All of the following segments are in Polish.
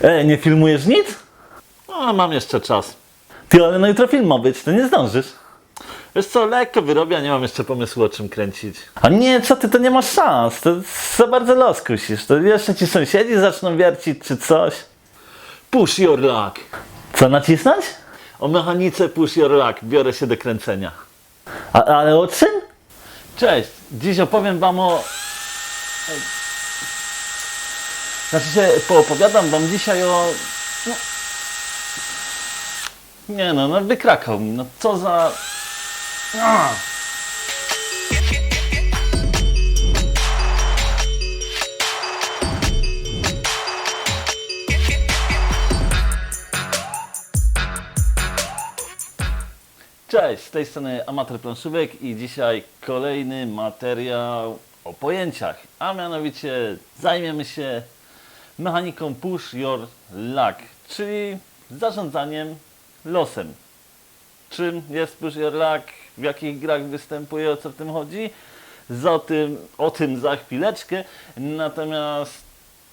E, nie filmujesz nic? No, mam jeszcze czas. Ty, ale no jutro film ma być, to nie zdążysz. Wiesz co, lekko wyrobię, nie mam jeszcze pomysłu o czym kręcić. A nie, co ty, to nie masz szans. To za bardzo los kusisz. To jeszcze ci sąsiedzi zaczną wiercić czy coś. Push your luck. Co, nacisnąć? O mechanice push your luck. Biorę się do kręcenia. A, ale o czym? Cześć, dziś opowiem wam o... Znaczy się, poopowiadam wam dzisiaj o... No... Nie no, no wykrakał mi, no co za... A! Cześć, z tej strony Amator Planszówek i dzisiaj kolejny materiał o pojęciach, a mianowicie zajmiemy się mechaniką Push Your Luck, czyli zarządzaniem losem. Czym jest Push Your Luck, w jakich grach występuje, o co w tym chodzi? Za tym, o tym za chwileczkę, natomiast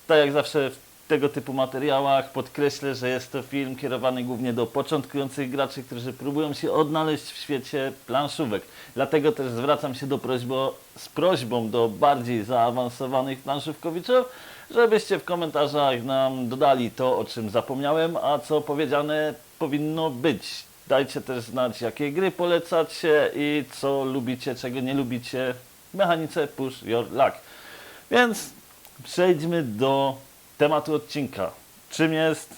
tak jak zawsze w tego typu materiałach podkreślę, że jest to film kierowany głównie do początkujących graczy, którzy próbują się odnaleźć w świecie planszówek. Dlatego też zwracam się do prośbo, z prośbą do bardziej zaawansowanych planszówkowiczów, żebyście w komentarzach nam dodali to, o czym zapomniałem, a co powiedziane powinno być. Dajcie też znać, jakie gry polecacie i co lubicie, czego nie lubicie w mechanice Push Your Luck. Więc przejdźmy do tematu odcinka. Czym jest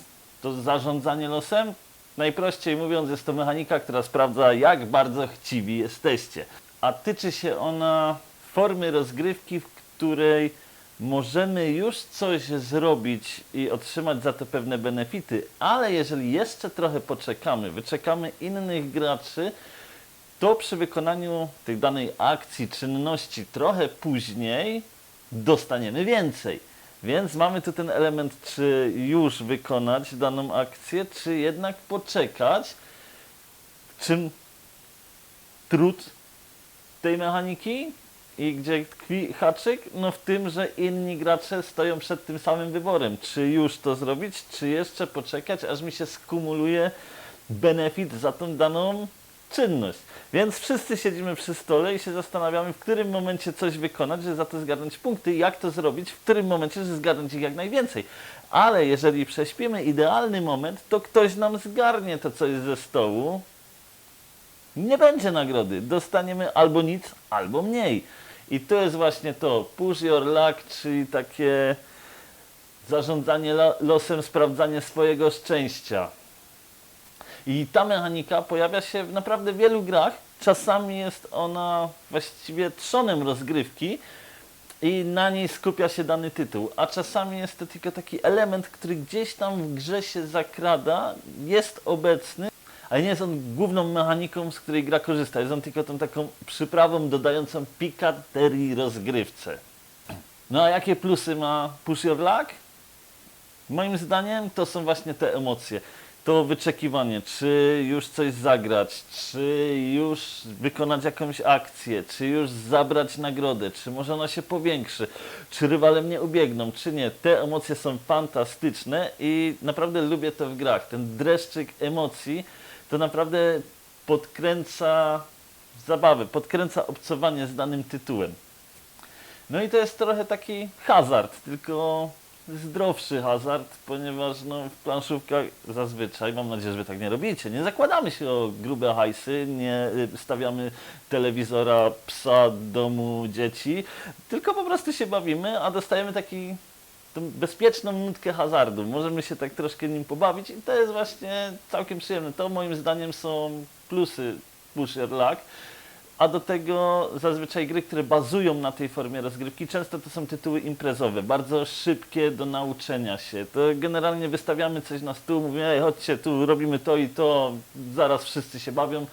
to zarządzanie losem? Najprościej mówiąc, jest to mechanika, która sprawdza, jak bardzo chciwi jesteście. A tyczy się ona formy rozgrywki, w której możemy już coś zrobić i otrzymać za to pewne benefity, ale jeżeli jeszcze trochę poczekamy, wyczekamy innych graczy, to przy wykonaniu tej danej akcji, czynności trochę później dostaniemy więcej. Więc mamy tu ten element, czy już wykonać daną akcję, czy jednak poczekać. Czym trud tej mechaniki i gdzie tkwi haczyk? No w tym, że inni gracze stoją przed tym samym wyborem. Czy już to zrobić, czy jeszcze poczekać, aż mi się skumuluje benefit za tą daną czynność. Więc wszyscy siedzimy przy stole i się zastanawiamy, w którym momencie coś wykonać, żeby za to zgarnąć punkty, jak to zrobić, w którym momencie, żeby zgarnąć ich jak najwięcej. Ale jeżeli prześpimy idealny moment, to ktoś nam zgarnie to coś ze stołu. Nie będzie nagrody. Dostaniemy albo nic, albo mniej. I to jest właśnie to push your luck, czyli takie zarządzanie lo- losem, sprawdzanie swojego szczęścia. I ta mechanika pojawia się w naprawdę wielu grach. Czasami jest ona właściwie trzonem rozgrywki i na niej skupia się dany tytuł, a czasami jest to tylko taki element, który gdzieś tam w grze się zakrada, jest obecny, ale nie jest on główną mechaniką, z której gra korzysta. Jest on tylko tą taką przyprawą dodającą pikaterii rozgrywce. No a jakie plusy ma Push Your Luck? Moim zdaniem to są właśnie te emocje. To wyczekiwanie, czy już coś zagrać, czy już wykonać jakąś akcję, czy już zabrać nagrodę, czy może ona się powiększy, czy rywale mnie ubiegną, czy nie. Te emocje są fantastyczne i naprawdę lubię to w grach. Ten dreszczyk emocji to naprawdę podkręca zabawę, podkręca obcowanie z danym tytułem. No i to jest trochę taki hazard, tylko zdrowszy hazard, ponieważ no, w planszówkach zazwyczaj, mam nadzieję, że wy tak nie robicie, nie zakładamy się o grube hajsy, nie y, stawiamy telewizora, psa, domu, dzieci, tylko po prostu się bawimy, a dostajemy taki tą bezpieczną nutkę hazardu. Możemy się tak troszkę nim pobawić i to jest właśnie całkiem przyjemne. To moim zdaniem są plusy Push Luck. A do tego zazwyczaj gry, które bazują na tej formie rozgrywki, często to są tytuły imprezowe, bardzo szybkie do nauczenia się. To generalnie wystawiamy coś na stół, mówimy, ej, chodźcie, tu robimy to i to, zaraz wszyscy się bawią.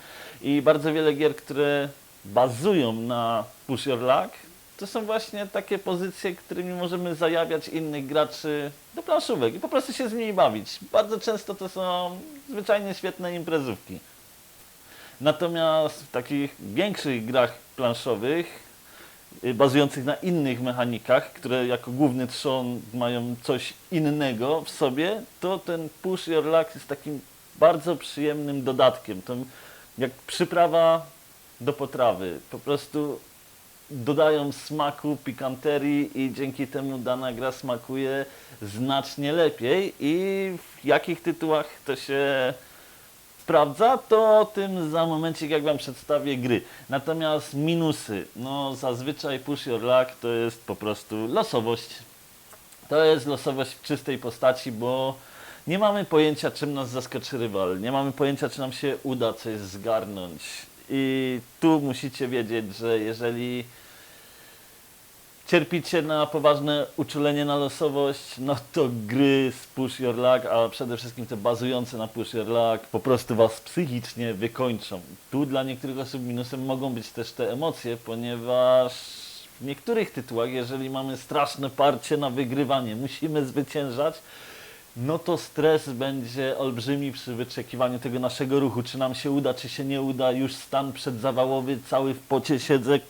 I bardzo wiele gier, które bazują na Push Your Luck, to są właśnie takie pozycje, którymi możemy zajawiać innych graczy do planszówek i po prostu się z nimi bawić. Bardzo często to są zwyczajnie świetne imprezówki. Natomiast w takich większych grach planszowych y, bazujących na innych mechanikach, które jako główny trzon mają coś innego w sobie, to ten push your luck jest takim bardzo przyjemnym dodatkiem. To jak przyprawa do potrawy. Po prostu dodają smaku, pikanterii i dzięki temu dana gra smakuje znacznie lepiej i w jakich tytułach to się sprawdza, to o tym za momencik jak Wam przedstawię gry. Natomiast minusy, no zazwyczaj push your luck to jest po prostu losowość. To jest losowość w czystej postaci, bo nie mamy pojęcia czym nas zaskoczy rywal, nie mamy pojęcia czy nam się uda coś zgarnąć. I tu musicie wiedzieć, że jeżeli cierpicie na poważne uczulenie na losowość, no to gry z Push Your Luck, a przede wszystkim te bazujące na Push Your Luck, po prostu Was psychicznie wykończą. Tu dla niektórych osób minusem mogą być też te emocje, ponieważ w niektórych tytułach, jeżeli mamy straszne parcie na wygrywanie, musimy zwyciężać, no to stres będzie olbrzymi przy wyczekiwaniu tego naszego ruchu. Czy nam się uda, czy się nie uda. Już stan przedzawałowy, cały w pocie siedzę.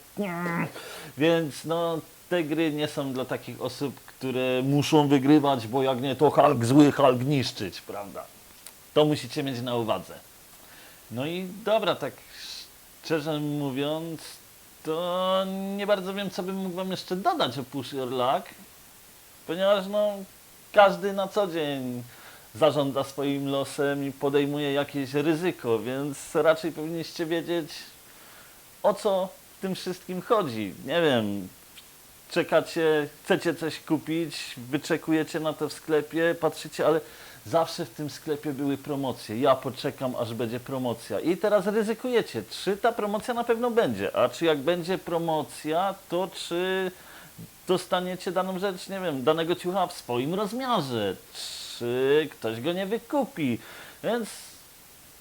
Więc no, te gry nie są dla takich osób, które muszą wygrywać, bo jak nie, to Hulk zły, Hulk niszczyć, prawda? To musicie mieć na uwadze. No i dobra, tak szczerze mówiąc, to nie bardzo wiem, co bym mógł Wam jeszcze dodać o Push Your Luck, ponieważ no, każdy na co dzień zarządza swoim losem i podejmuje jakieś ryzyko, więc raczej powinniście wiedzieć, o co w tym wszystkim chodzi. Nie wiem, czekacie, chcecie coś kupić, wyczekujecie na to w sklepie, patrzycie, ale zawsze w tym sklepie były promocje. Ja poczekam, aż będzie promocja. I teraz ryzykujecie, czy ta promocja na pewno będzie, a czy jak będzie promocja, to czy dostaniecie daną rzecz, nie wiem, danego ciucha w swoim rozmiarze, czy ktoś go nie wykupi. Więc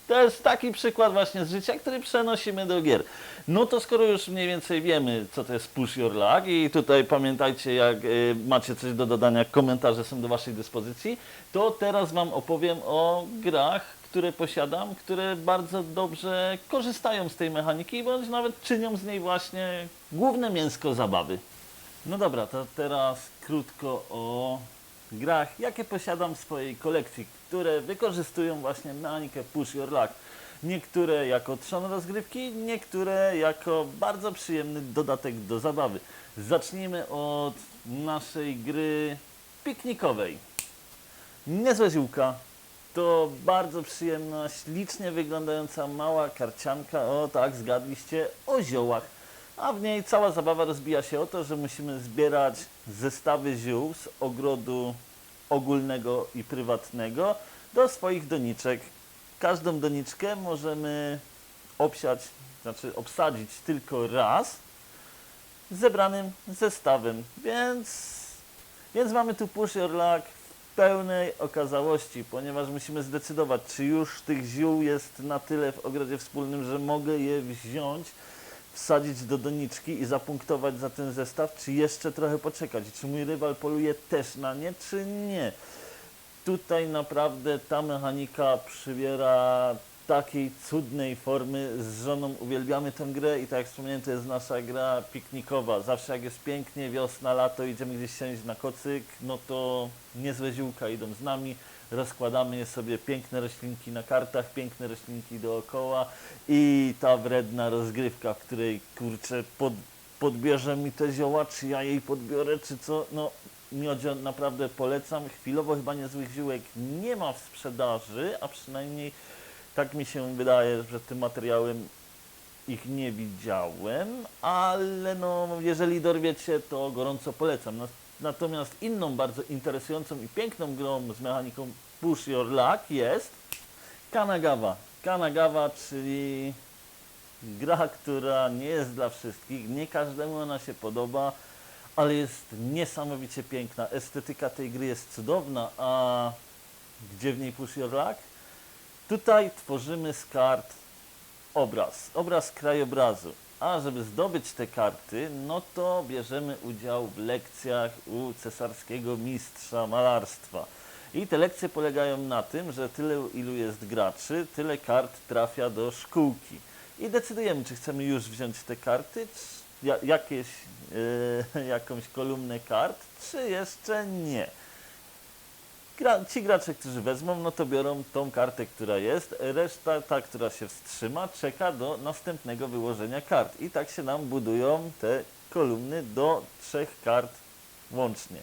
to jest taki przykład właśnie z życia, który przenosimy do gier. No to skoro już mniej więcej wiemy, co to jest Push Your Luck i tutaj pamiętajcie, jak y, macie coś do dodania, komentarze są do Waszej dyspozycji, to teraz Wam opowiem o grach, które posiadam, które bardzo dobrze korzystają z tej mechaniki, bądź nawet czynią z niej właśnie główne mięsko zabawy. No dobra, to teraz krótko o grach, jakie posiadam w swojej kolekcji, które wykorzystują właśnie mechanikę Push Your Luck. Niektóre jako trzon rozgrywki, niektóre jako bardzo przyjemny dodatek do zabawy. Zacznijmy od naszej gry piknikowej. Niezłe ziółka. To bardzo przyjemna, ślicznie wyglądająca mała karcianka, o tak, zgadliście, o ziołach. A w niej cała zabawa rozbija się o to, że musimy zbierać zestawy ziół z ogrodu ogólnego i prywatnego do swoich doniczek. Każdą doniczkę możemy obsiać, znaczy obsadzić tylko raz zebranym zestawem, więc, więc mamy tu push your luck w pełnej okazałości, ponieważ musimy zdecydować, czy już tych ziół jest na tyle w ogrodzie wspólnym, że mogę je wziąć, wsadzić do doniczki i zapunktować za ten zestaw, czy jeszcze trochę poczekać, czy mój rywal poluje też na nie, czy nie. Tutaj naprawdę ta mechanika przybiera takiej cudnej formy. Z żoną uwielbiamy tę grę i tak jak wspomniałem, to jest nasza gra piknikowa. Zawsze jak jest pięknie, wiosna, lato, idziemy gdzieś siąść na kocyk, no to niezłe ziółka idą z nami. Rozkładamy je sobie, piękne roślinki na kartach, piękne roślinki dookoła i ta wredna rozgrywka, w której kurczę pod, podbierze mi te zioła, czy ja jej podbiorę, czy co, no miodzio naprawdę polecam. Chwilowo chyba niezłych ziółek nie ma w sprzedaży, a przynajmniej tak mi się wydaje, że tym materiałem ich nie widziałem, ale no, jeżeli dorwiecie, to gorąco polecam. Natomiast inną bardzo interesującą i piękną grą z mechaniką Push Your Luck jest Kanagawa. Kanagawa, czyli gra, która nie jest dla wszystkich, nie każdemu ona się podoba, ale jest niesamowicie piękna. Estetyka tej gry jest cudowna, a gdzie w niej Push Your Luck? Tutaj tworzymy z kart obraz, obraz krajobrazu. A żeby zdobyć te karty, no to bierzemy udział w lekcjach u cesarskiego mistrza malarstwa. I te lekcje polegają na tym, że tyle ilu jest graczy, tyle kart trafia do szkółki. I decydujemy, czy chcemy już wziąć te karty, ja, jakieś, yy, jakąś kolumnę kart, czy jeszcze nie. Gra, ci gracze, którzy wezmą, no to biorą tą kartę, która jest, reszta, ta, która się wstrzyma, czeka do następnego wyłożenia kart. I tak się nam budują te kolumny do trzech kart łącznie.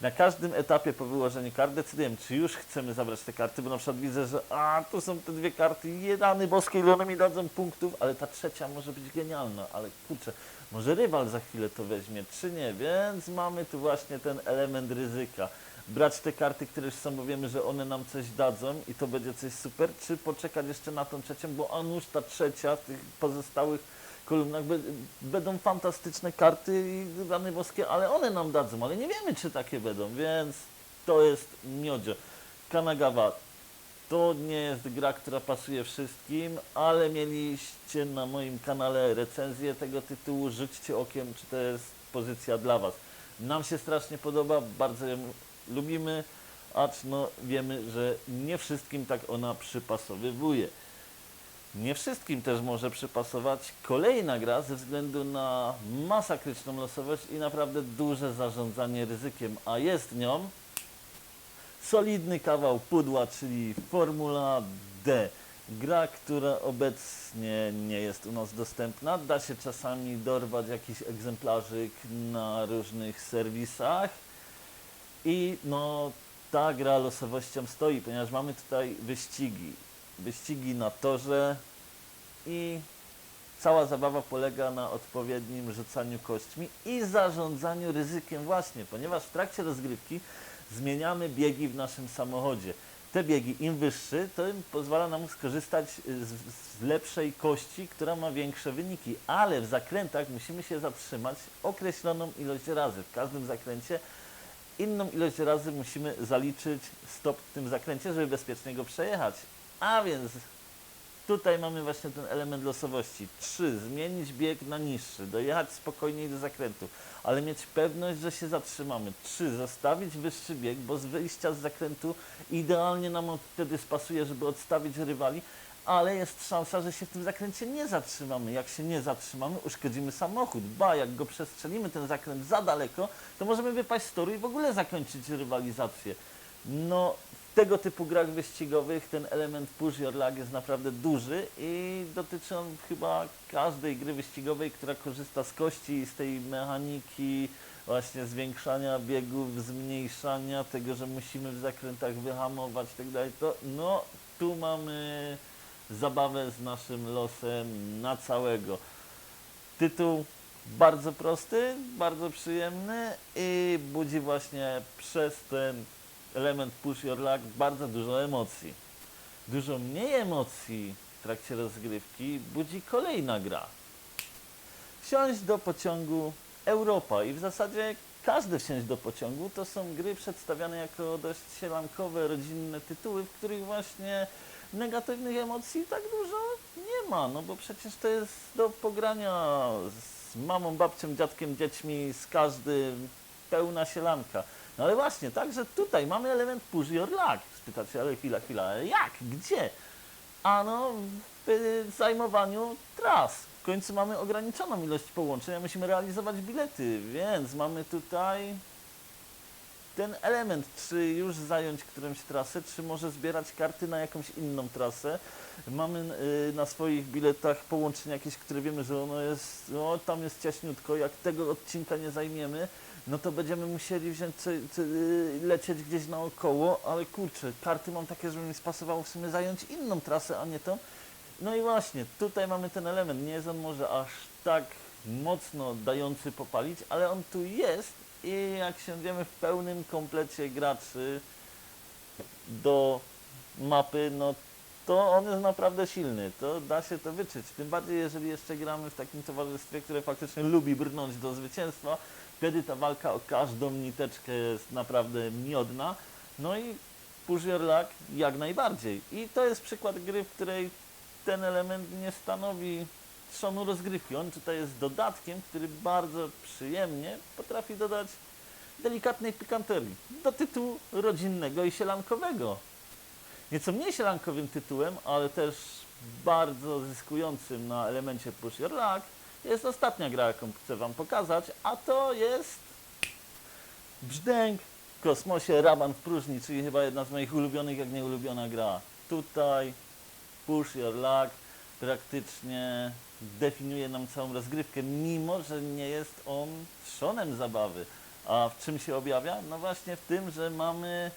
Na każdym etapie po wyłożeniu kart decydujemy, czy już chcemy zabrać te karty, bo na przykład widzę, że a, tu są te dwie karty, jedany boskiej, ile one mi dadzą punktów, ale ta trzecia może być genialna, ale kurczę, może rywal za chwilę to weźmie, czy nie, więc mamy tu właśnie ten element ryzyka. Brać te karty, które już są, bo wiemy, że one nam coś dadzą i to będzie coś super, czy poczekać jeszcze na tą trzecią, bo a nuż ta trzecia w tych pozostałych kolumnach be- będą fantastyczne karty i rany boskie, ale one nam dadzą, ale nie wiemy, czy takie będą, więc to jest miodzio. Kanagawa to nie jest gra, która pasuje wszystkim, ale mieliście na moim kanale recenzję tego tytułu. Rzućcie okiem, czy to jest pozycja dla Was. Nam się strasznie podoba, bardzo lubimy, acz no wiemy, że nie wszystkim tak ona przypasowywuje. Nie wszystkim też może przypasować kolejna gra ze względu na masakryczną losowość i naprawdę duże zarządzanie ryzykiem, a jest nią solidny kawał pudła, czyli Formula D. Gra, która obecnie nie jest u nas dostępna. Da się czasami dorwać jakiś egzemplarzyk na różnych serwisach. I no, ta gra losowością stoi, ponieważ mamy tutaj wyścigi. Wyścigi na torze i cała zabawa polega na odpowiednim rzucaniu kośćmi i zarządzaniu ryzykiem właśnie, ponieważ w trakcie rozgrywki zmieniamy biegi w naszym samochodzie. Te biegi im wyższy, to pozwala nam skorzystać z, z lepszej kości, która ma większe wyniki, ale w zakrętach musimy się zatrzymać określoną ilość razy. W każdym zakręcie inną ilość razy musimy zaliczyć stop w tym zakręcie, żeby bezpiecznie go przejechać. A więc tutaj mamy właśnie ten element losowości. 3. Zmienić bieg na niższy, dojechać spokojniej do zakrętu, ale mieć pewność, że się zatrzymamy. 3. Zostawić wyższy bieg, bo z wyjścia z zakrętu idealnie nam on wtedy spasuje, żeby odstawić rywali, ale jest szansa, że się w tym zakręcie nie zatrzymamy. Jak się nie zatrzymamy, uszkodzimy samochód. Ba, jak go przestrzelimy ten zakręt za daleko, to możemy wypaść z toru i w ogóle zakończyć rywalizację. No, w tego typu grach wyścigowych ten element push your luck jest naprawdę duży i dotyczy on chyba każdej gry wyścigowej, która korzysta z kości i z tej mechaniki właśnie zwiększania biegów, zmniejszania tego, że musimy w zakrętach wyhamować i tak. To no, tu mamy zabawę z naszym losem na całego. Tytuł bardzo prosty, bardzo przyjemny i budzi właśnie przez ten element push your luck bardzo dużo emocji. Dużo mniej emocji w trakcie rozgrywki budzi kolejna gra. Wsiąść do pociągu Europa i w zasadzie każde wsiąść do pociągu to są gry przedstawiane jako dość sielankowe, rodzinne tytuły, w których właśnie negatywnych emocji tak dużo nie ma, no bo przecież to jest do pogrania z mamą, babcią, dziadkiem, dziećmi, z każdym, pełna sielanka. No ale właśnie, także tutaj mamy element push your luck. Spytacie, ale chwila, chwila, ale jak, gdzie? Ano w zajmowaniu tras. W końcu mamy ograniczoną ilość połączeń, a musimy realizować bilety, więc mamy tutaj ten element, czy już zająć którąś trasę, czy może zbierać karty na jakąś inną trasę. Mamy y, na swoich biletach połączenia jakieś, które wiemy, że ono jest, no tam jest ciaśniutko, jak tego odcinka nie zajmiemy, no to będziemy musieli wziąć, co, co, y, lecieć gdzieś naokoło, ale kurczę, karty mam takie, żeby mi spasowało w sumie zająć inną trasę, a nie tą. No i właśnie, tutaj mamy ten element, nie jest on może aż tak mocno dający popalić, ale on tu jest i jak siądziemy w pełnym komplecie graczy do mapy, no to on jest naprawdę silny, to da się to wyczuć. Tym bardziej, jeżeli jeszcze gramy w takim towarzystwie, które faktycznie lubi brnąć do zwycięstwa, wtedy ta walka o każdą niteczkę jest naprawdę miodna. No i push your luck jak najbardziej. I to jest przykład gry, w której ten element nie stanowi trzonu rozgrywki. On tutaj jest dodatkiem, który bardzo przyjemnie potrafi dodać delikatnej pikanterii do tytułu rodzinnego i sielankowego. Nieco mniej sielankowym tytułem, ale też bardzo zyskującym na elemencie push your luck jest ostatnia gra, jaką chcę Wam pokazać, a to jest Brzdęk w kosmosie, Raban w próżni, czyli chyba jedna z moich ulubionych, jak nie ulubiona gra. Tutaj Push Your Luck praktycznie definiuje nam całą rozgrywkę, mimo że nie jest on trzonem zabawy. A w czym się objawia? No właśnie w tym, że mamy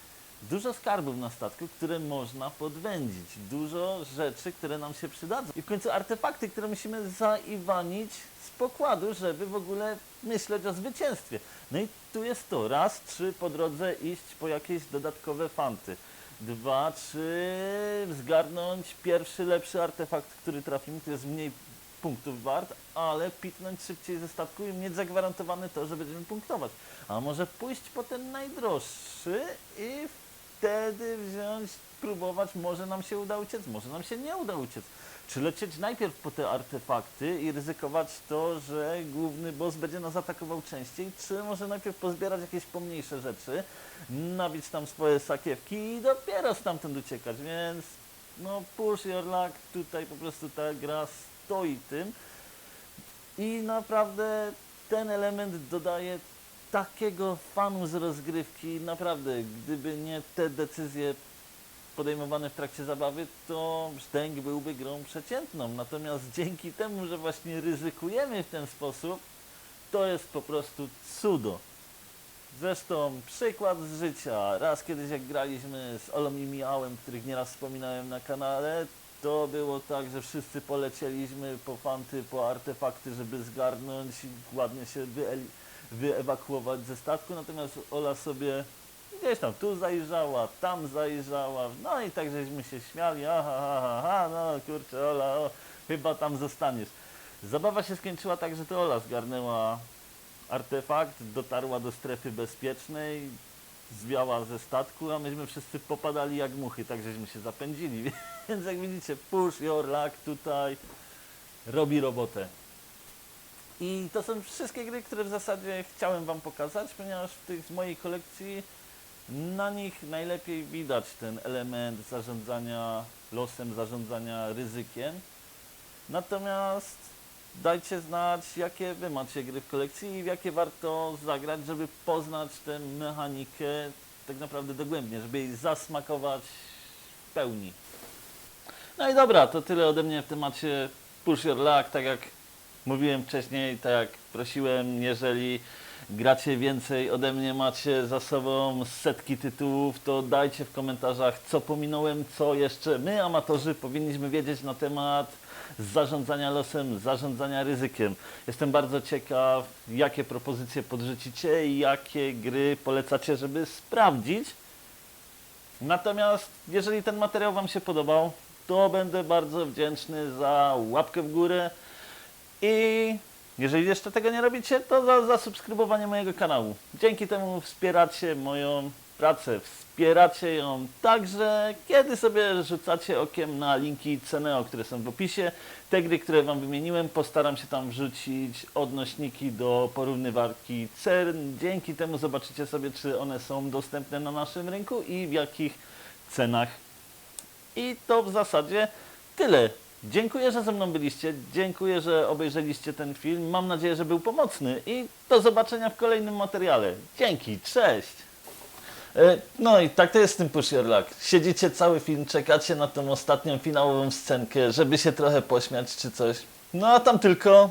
dużo skarbów na statku, które można podwędzić. Dużo rzeczy, które nam się przydadzą. I w końcu artefakty, które musimy zaiwanić z pokładu, żeby w ogóle myśleć o zwycięstwie. No i tu jest to. Raz, czy po drodze iść po jakieś dodatkowe fanty. Dwa, czy zgarnąć pierwszy, lepszy artefakt, który trafimy, który jest mniej punktów wart, ale piknąć szybciej ze statku i mieć zagwarantowane to, że będziemy punktować. A może pójść po ten najdroższy i wtedy wziąć, próbować, może nam się uda uciec, może nam się nie uda uciec. Czy lecieć najpierw po te artefakty i ryzykować to, że główny boss będzie nas atakował częściej, czy może najpierw pozbierać jakieś pomniejsze rzeczy, nabić tam swoje sakiewki i dopiero stamtąd uciekać, więc no push your luck, tutaj po prostu ta gra stoi tym i naprawdę ten element dodaje takiego fanu z rozgrywki, naprawdę, gdyby nie te decyzje podejmowane w trakcie zabawy, to brzdęk byłby grą przeciętną. Natomiast dzięki temu, że właśnie ryzykujemy w ten sposób, to jest po prostu cudo. Zresztą przykład z życia. Raz kiedyś jak graliśmy z Olą i Miałem, których nieraz wspominałem na kanale, to było tak, że wszyscy polecieliśmy po fanty, po artefakty, żeby zgarnąć i ładnie się wyewakuować ze statku, natomiast Ola sobie gdzieś tam tu zajrzała, tam zajrzała, no i tak żeśmy się śmiali, aha, aha, aha, no kurczę Ola, o, chyba tam zostaniesz. Zabawa się skończyła tak, że to Ola zgarnęła artefakt, dotarła do strefy bezpiecznej, zwiała ze statku, a myśmy wszyscy popadali jak muchy, tak żeśmy się zapędzili. Więc jak widzicie, push your luck tutaj robi robotę. I to są wszystkie gry, które w zasadzie chciałem Wam pokazać, ponieważ w tych z mojej kolekcji na nich najlepiej widać ten element zarządzania losem, zarządzania ryzykiem. Natomiast dajcie znać, jakie Wy macie gry w kolekcji i w jakie warto zagrać, żeby poznać tę mechanikę tak naprawdę dogłębnie, żeby jej zasmakować w pełni. No i dobra, to tyle ode mnie w temacie Push Your Luck, tak jak mówiłem wcześniej, tak jak prosiłem, jeżeli gracie więcej ode mnie, macie za sobą setki tytułów, to dajcie w komentarzach, co pominąłem, co jeszcze my, amatorzy, powinniśmy wiedzieć na temat zarządzania losem, zarządzania ryzykiem. Jestem bardzo ciekaw, jakie propozycje podrzucicie i jakie gry polecacie, żeby sprawdzić. Natomiast jeżeli ten materiał Wam się podobał, to będę bardzo wdzięczny za łapkę w górę i jeżeli jeszcze tego nie robicie, to za zasubskrybowanie mojego kanału. Dzięki temu wspieracie moją pracę, wspieracie ją także, kiedy sobie rzucacie okiem na linki Ceneo, które są w opisie. Te gry, które Wam wymieniłem, postaram się tam wrzucić odnośniki do porównywarki cen. Dzięki temu zobaczycie sobie, czy one są dostępne na naszym rynku i w jakich cenach. I to w zasadzie tyle. Dziękuję, że ze mną byliście. Dziękuję, że obejrzeliście ten film. Mam nadzieję, że był pomocny. I do zobaczenia w kolejnym materiale. Dzięki, cześć! E, No i tak to jest z tym Push Your Luck. Siedzicie cały film, czekacie na tą ostatnią finałową scenkę, żeby się trochę pośmiać czy coś. No a tam tylko